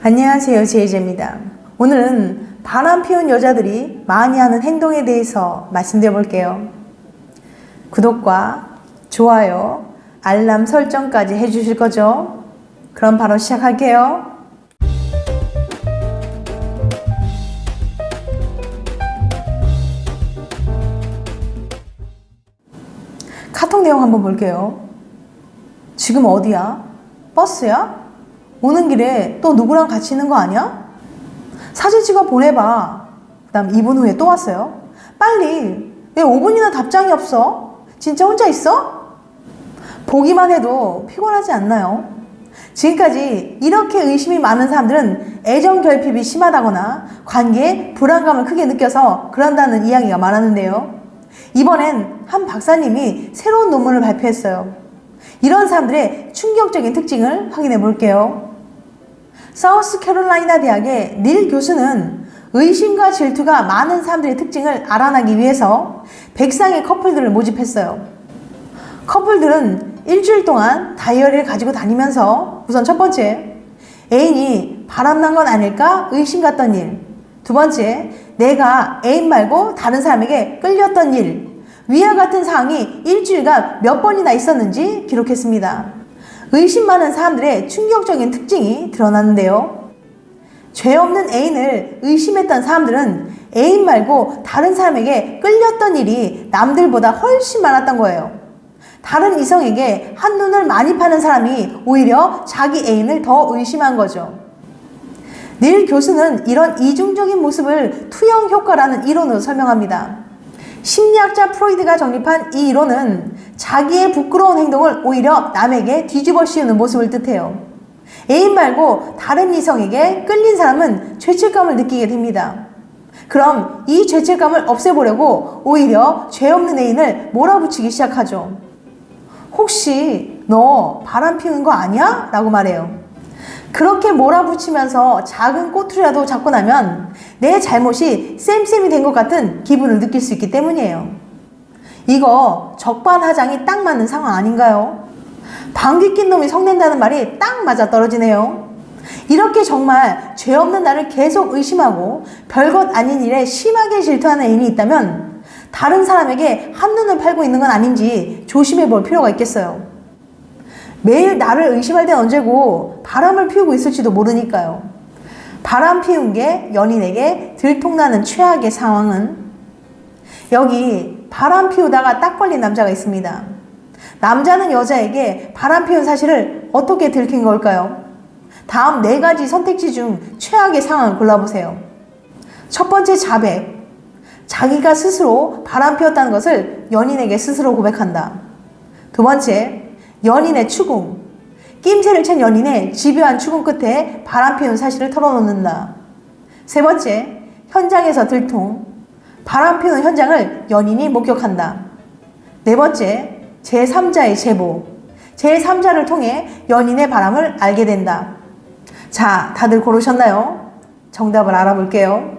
안녕하세요. 제이제입니다. 오늘은 바람 피운 여자들이 많이 하는 행동에 대해서 말씀드려 볼게요. 구독과 좋아요, 알람 설정까지 해주실 거죠? 그럼 바로 시작할게요. 카톡 내용 한번 볼게요. 지금 어디야? 버스야? 오는 길에 또 누구랑 같이 있는 거 아니야? 사진 찍어 보내봐. 그 다음 2분 후에 또 왔어요. 빨리. 왜 5분이나 답장이 없어? 진짜 혼자 있어? 보기만 해도 피곤하지 않나요? 지금까지 이렇게 의심이 많은 사람들은 애정 결핍이 심하다거나 관계에 불안감을 크게 느껴서 그런다는 이야기가 많았는데요. 이번엔 한 박사님이 새로운 논문을 발표했어요. 이런 사람들의 충격적인 특징을 확인해 볼게요. 사우스캐롤라이나 대학의 닐 교수는 의심과 질투가 많은 사람들의 특징을 알아내기 위해서 100쌍의 커플들을 모집했어요. 커플들은 일주일 동안 다이어리를 가지고 다니면서 우선 첫 번째, 애인이 바람난 건 아닐까 의심 갔던 일. 두 번째, 내가 애인 말고 다른 사람에게 끌렸던 일. 위와 같은 사항이 일주일간 몇 번이나 있었는지 기록했습니다. 의심 많은 사람들의 충격적인 특징이 드러났는데요. 죄 없는 애인을 의심했던 사람들은 애인 말고 다른 사람에게 끌렸던 일이 남들보다 훨씬 많았던 거예요. 다른 이성에게 한눈을 많이 파는 사람이 오히려 자기 애인을 더 의심한 거죠. 닐 교수는 이런 이중적인 모습을 투영 효과라는 이론으로 설명합니다. 심리학자 프로이드가 정립한 이 이론은 자기의 부끄러운 행동을 오히려 남에게 뒤집어 씌우는 모습을 뜻해요. 애인 말고 다른 이성에게 끌린 사람은 죄책감을 느끼게 됩니다. 그럼 이 죄책감을 없애보려고 오히려 죄 없는 애인을 몰아붙이기 시작하죠. 혹시 너 바람 피우는 거 아니야? 라고 말해요. 그렇게 몰아붙이면서 작은 꼬투리라도 잡고 나면 내 잘못이 쌤쌤이 된 것 같은 기분을 느낄 수 있기 때문이에요. 이거 적반하장이 딱 맞는 상황 아닌가요? 방귀 낀 놈이 성낸다는 말이 딱 맞아 떨어지네요. 이렇게 정말 죄 없는 나를 계속 의심하고 별것 아닌 일에 심하게 질투하는 애인이 있다면 다른 사람에게 한눈을 팔고 있는 건 아닌지 조심해 볼 필요가 있겠어요. 매일 나를 의심할 땐 언제고 바람을 피우고 있을지도 모르니까요. 바람 피운 게 연인에게 들통나는 최악의 상황은 여기 바람 피우다가 딱 걸린 남자가 있습니다. 남자는 여자에게 바람 피운 사실을 어떻게 들킨 걸까요? 다음 네 가지 선택지 중 최악의 상황을 골라보세요. 첫 번째 자백. 자기가 스스로 바람 피웠다는 것을 연인에게 스스로 고백한다. 두 번째, 연인의 추궁. 낌새를 챈 연인의 집요한 추궁 끝에 바람 피운 사실을 털어놓는다. 세 번째, 현장에서 들통. 바람 피우는 현장을 연인이 목격한다. 네 번째, 제3자의 제보. 제3자를 통해 연인의 바람을 알게 된다. 자, 다들 고르셨나요? 정답을 알아볼게요.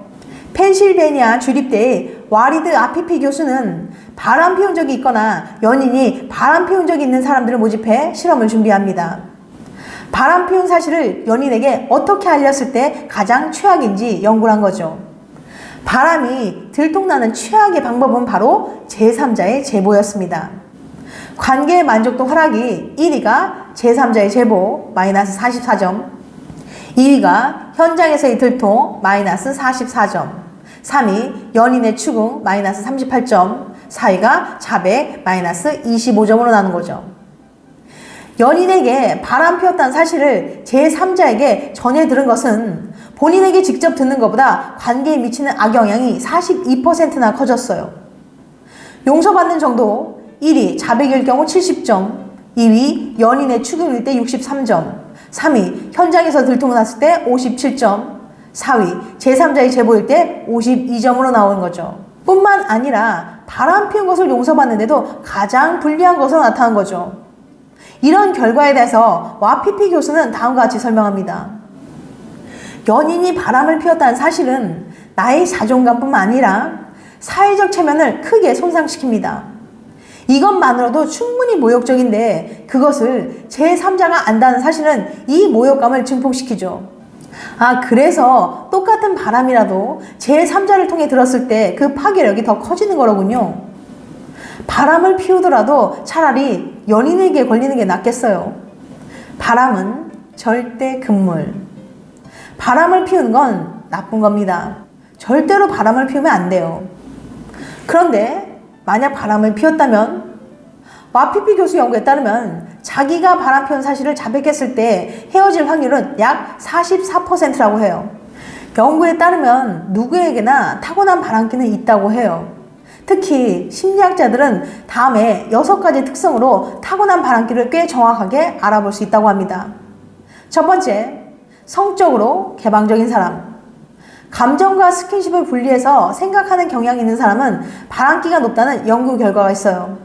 펜실베니아 주립대의 와리드 아피피 교수는 바람 피운 적이 있거나 연인이 바람 피운 적이 있는 사람들을 모집해 실험을 준비합니다. 바람 피운 사실을 연인에게 어떻게 알렸을 때 가장 최악인지 연구를 한 거죠. 바람이 들통나는 최악의 방법은 바로 제3자의 제보였습니다. 관계의 만족도 하락이 1위가 제3자의 제보 마이너스 44점, 2위가 현장에서의 들통 마이너스 44점, 3위 연인의 추궁 마이너스 38점, 4위가 자백 마이너스 25점으로 나눈 거죠. 연인에게 바람 피웠다는 사실을 제3자에게 전해 들은 것은 본인에게 직접 듣는 것보다 관계에 미치는 악영향이 42%나 커졌어요. 용서받는 정도 1위 자백일 경우 70점, 2위 연인의 추궁일 때 63점, 3위 현장에서 들통 났을 때 57점, 4위 제3자의 제보일 때 52점으로 나오는 거죠. 뿐만 아니라 바람 피운 것을 용서받는데도 가장 불리한 것으로 나타난 거죠. 이런 결과에 대해서 와피피 교수는 다음과 같이 설명합니다. 연인이 바람을 피웠다는 사실은 나의 자존감뿐만 아니라 사회적 체면을 크게 손상시킵니다. 이것만으로도 충분히 모욕적인데 그것을 제3자가 안다는 사실은 이 모욕감을 증폭시키죠. 아, 그래서 똑같은 바람이라도 제3자를 통해 들었을 때 그 파괴력이 더 커지는 거로군요. 바람을 피우더라도 차라리 연인에게 걸리는 게 낫겠어요. 바람은 절대 금물. 바람을 피우는 건 나쁜 겁니다. 절대로 바람을 피우면 안 돼요. 그런데 만약 바람을 피웠다면 와피피 교수 연구에 따르면 자기가 바람 피운 사실을 자백했을 때 헤어질 확률은 약 44%라고 해요. 연구에 따르면 누구에게나 타고난 바람기는 있다고 해요. 특히 심리학자들은 다음에 여섯 가지 특성으로 타고난 바람기를 꽤 정확하게 알아볼 수 있다고 합니다. 첫 번째, 성적으로 개방적인 사람. 감정과 스킨십을 분리해서 생각하는 경향이 있는 사람은 바람기가 높다는 연구 결과가 있어요.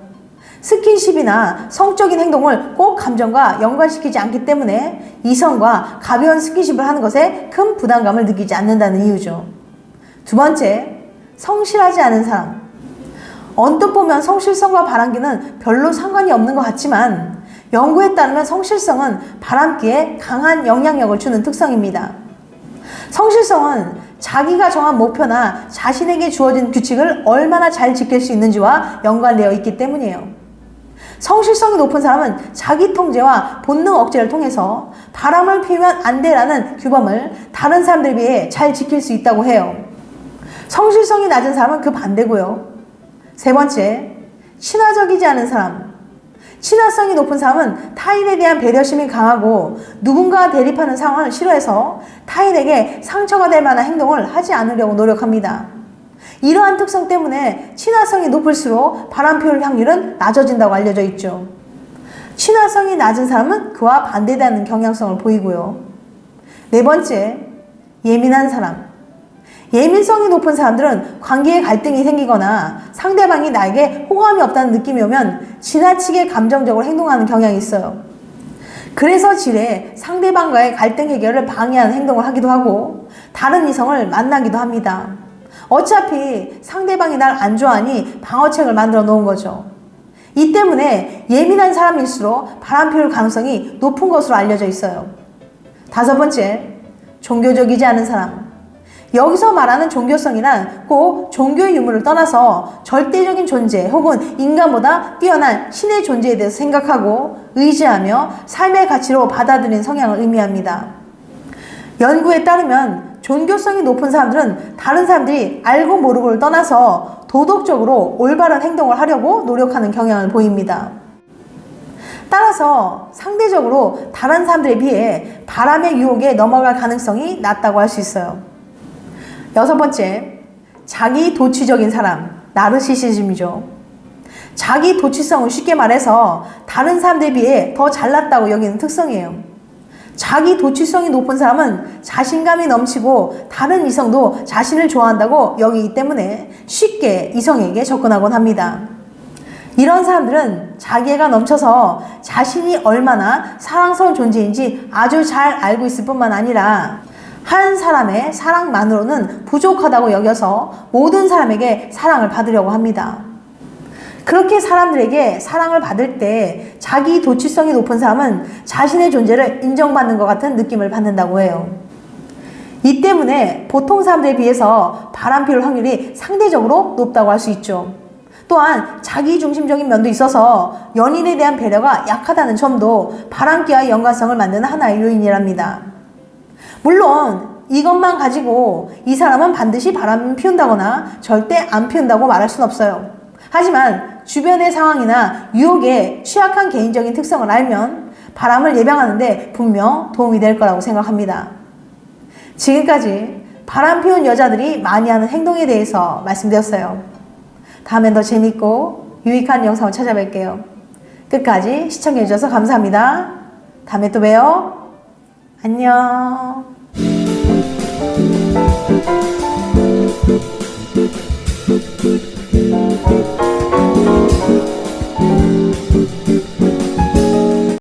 스킨십이나 성적인 행동을 꼭 감정과 연관시키지 않기 때문에 이성과 가벼운 스킨십을 하는 것에 큰 부담감을 느끼지 않는다는 이유죠. 두 번째, 성실하지 않은 사람. 언뜻 보면 성실성과 바람기는 별로 상관이 없는 것 같지만 연구에 따르면 성실성은 바람기에 강한 영향력을 주는 특성입니다. 성실성은 자기가 정한 목표나 자신에게 주어진 규칙을 얼마나 잘 지킬 수 있는지와 연관되어 있기 때문이에요. 성실성이 높은 사람은 자기 통제와 본능 억제를 통해서 바람을 피우면 안 돼라는 규범을 다른 사람들에 비해 잘 지킬 수 있다고 해요. 성실성이 낮은 사람은 그 반대고요. 세 번째, 친화적이지 않은 사람. 친화성이 높은 사람은 타인에 대한 배려심이 강하고 누군가와 대립하는 상황을 싫어해서 타인에게 상처가 될 만한 행동을 하지 않으려고 노력합니다. 이러한 특성 때문에 친화성이 높을수록 바람 피울 확률은 낮아진다고 알려져 있죠. 친화성이 낮은 사람은 그와 반대되는 경향성을 보이고요. 네 번째, 예민한 사람. 예민성이 높은 사람들은 관계에 갈등이 생기거나 상대방이 나에게 호감이 없다는 느낌이 오면 지나치게 감정적으로 행동하는 경향이 있어요. 그래서 지레 상대방과의 갈등 해결을 방해하는 행동을 하기도 하고 다른 이성을 만나기도 합니다. 어차피 상대방이 날 안 좋아하니 방어책을 만들어 놓은 거죠. 이 때문에 예민한 사람일수록 바람 피울 가능성이 높은 것으로 알려져 있어요. 다섯 번째, 종교적이지 않은 사람. 여기서 말하는 종교성이란 꼭 종교의 유무를 떠나서 절대적인 존재 혹은 인간보다 뛰어난 신의 존재에 대해서 생각하고 의지하며 삶의 가치로 받아들이는 성향을 의미합니다. 연구에 따르면 종교성이 높은 사람들은 다른 사람들이 알고 모르고를 떠나서 도덕적으로 올바른 행동을 하려고 노력하는 경향을 보입니다. 따라서 상대적으로 다른 사람들에 비해 바람의 유혹에 넘어갈 가능성이 낮다고 할 수 있어요. 여섯 번째, 자기 도취적인 사람, 나르시시즘이죠. 자기 도취성을 쉽게 말해서 다른 사람들에 비해 더 잘났다고 여기는 특성이에요. 자기 도취성이 높은 사람은 자신감이 넘치고 다른 이성도 자신을 좋아한다고 여기기 때문에 쉽게 이성에게 접근하곤 합니다. 이런 사람들은 자기애가 넘쳐서 자신이 얼마나 사랑스러운 존재인지 아주 잘 알고 있을 뿐만 아니라 한 사람의 사랑만으로는 부족하다고 여겨서 모든 사람에게 사랑을 받으려고 합니다. 그렇게 사람들에게 사랑을 받을 때 자기 도취성이 높은 사람은 자신의 존재를 인정받는 것 같은 느낌을 받는다고 해요. 이 때문에 보통 사람들에 비해서 바람 피울 확률이 상대적으로 높다고 할 수 있죠. 또한 자기 중심적인 면도 있어서 연인에 대한 배려가 약하다는 점도 바람기와의 연관성을 만드는 하나의 요인이랍니다. 물론 이것만 가지고 이 사람은 반드시 바람 피운다거나 절대 안 피운다고 말할 순 없어요. 하지만 주변의 상황이나 유혹에 취약한 개인적인 특성을 알면 바람을 예방하는데 분명 도움이 될 거라고 생각합니다. 지금까지 바람 피운 여자들이 많이 하는 행동에 대해서 말씀드렸어요. 다음엔 더 재밌고 유익한 영상을 찾아뵐게요. 끝까지 시청해주셔서 감사합니다. 다음에 또 봬요. 안녕. Thank you.